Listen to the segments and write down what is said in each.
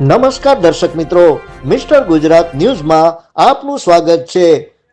નમસ્કાર દર્શક મિત્રો, મિસ્ટર ગુજરાત ન્યૂઝમાં આપનું સ્વાગત છે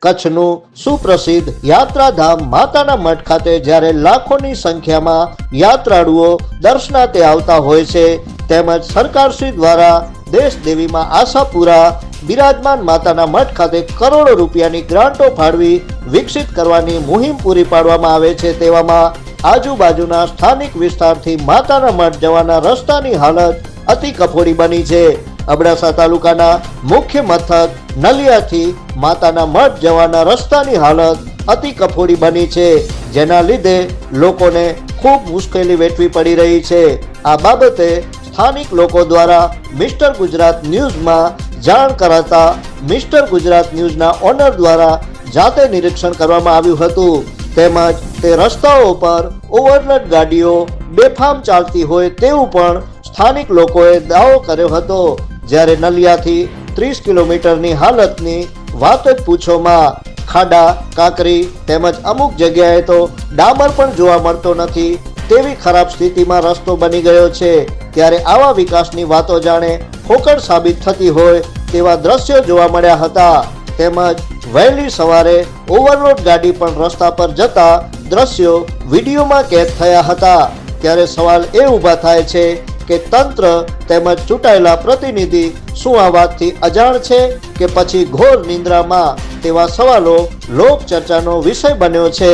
કચ્છનું સુપ્રસિદ્ધ યાત્રાધામ માતાના મઠ ખાતે જ્યારે લાખોની સંખ્યામાં યાત્રાળુઓ દર્શનાર્થે આવતા હોય છે, તેમજ સરકારશ્રી દ્વારા દેશ દેવીમાં આશાપુરા બિરાજમાન માતાના મઠ ખાતે કરોડો રૂપિયાની ગ્રાન્ટો ફાળવી વિકસિત કરવાની મુહિમ પૂરી પાડવામાં આવે છે, તેવામાં આજુબાજુના સ્થાનિક વિસ્તારથી માતાના મઠ જવાના રસ્તાની હાલત અતિ કફોડી બની છે. અબડાસા તાલુકાના મુખ્ય મથક નલિયાથી માતાના મઠ જવાના રસ્તાની હાલત અતિ કફોડી બની છે. જેના લીધે લોકોને ખૂબ મુશ્કેલી વેઠવી પડી રહી છે. આ બાબતે સ્થાનિક લોકો દ્વારા મિસ્ટર ગુજરાત ન્યૂઝમાં જાણ કરાતા મિસ્ટર ગુજરાત ન્યૂઝના ઓનર દ્વારા જાતે નિરીક્ષણ કરવામાં આવ્યું હતું. તેમજ તે રસ્તાઓ પર ઓવરલોડ ગાડીઓ બેફામ ચાલતી હોય તેવું પણ સ્થાનિક લોકોએ દાવો કર્યો હતો. જ્યારે નલિયાથી ત્રીસ કિલોમીટરની હાલતની વાત જ પૂછોમાં, ખાડા, કાંકરી તેમજ અમુક જગ્યાએ તો ડામર પણ જોવા મળતો નથી તેવી ખરાબ સ્થિતિમાં રસ્તો બની ગયો છે. ત્યારે આવા વિકાસની વાતો જાણે ફોકટ સાબિત થતી હોય તેવા દ્રશ્યો જોવા મળ્યા હતા. તેમજ વહેલી સવારે ઓવરલોડ ગાડી પણ રસ્તા પર જતા દ્રશ્યો વિડીયોમાં કેદ થયા હતા. ત્યારે સવાલ એ ઊભા થાય છે કે તંત્ર તેમજ ચૂંટાયેલા પ્રતિનિધિ શું આ વાતથી અજાણ છે કે પછી ઘોર નિંદ્રામાં તેવા સવાલો લોક ચર્ચાનો વિષય બન્યો છે?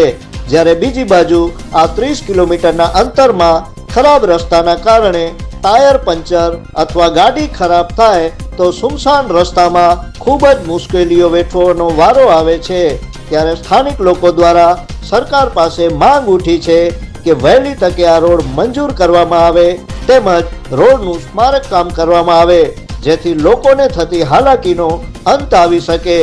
જ્યારે બીજી બાજુ આ ત્રીસ કિલોમીટરના અંતરમાં ખરાબ રસ્તાના કારણે ટાયર પંચર અથવા ગાડી ખરાબ થાય તો સુમસાન રસ્તામાં ખૂબ જ મુશ્કેલીઓ વેઠવાનો વારો આવે છે. ત્યારે સ્થાનિક લોકો દ્વારા સરકાર પાસે માંગ ઉઠી છે કે વહેલી તકે આ રોડ મંજૂર કરવામાં આવે તેમજ રોડનું સ્મારક કામ કરવામાં આવે, જેથી લોકોને થતી હાલાકીનો અંત આવી શકે.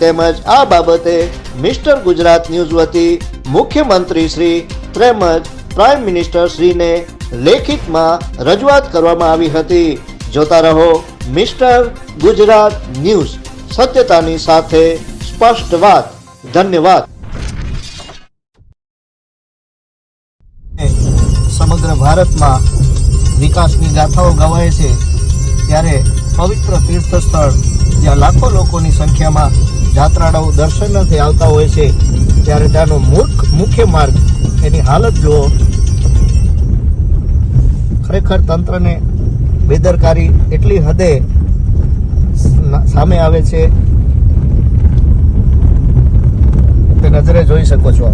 તેમજ આ બાબતે મિસ્ટર ગુજરાત ન્યૂઝ વતી મુખ્યમંત્રી શ્રી તેમજ પ્રાઇમ મિનિસ્ટર શ્રીને લેખિતમાં રજૂઆત કરવામાં આવી હતી. જોતા રહો મિસ્ટર ગુજરાત ન્યૂઝ. સત્યતાની સાથે સ્પષ્ટ વાત. ધન્યવાદ. સમગ્ર ભારતમાં વિકાસની ગાથાઓ ગવાય છે, ત્યારે પવિત્ર તીર્થ સ્થળ જ્યાં લાખો લોકોની સંખ્યામાં જાત્રાળાઓ દર્શનાર્થે આવતા હોય છે, ત્યારે ત્યાંનો મૂર્ખ મુખ્ય માર્ગ એની હાલત જુઓ. ખરેખર તંત્રને બેદરકારી એટલી હદે સામે આવે છે તે નજરે જોઈ શકો છો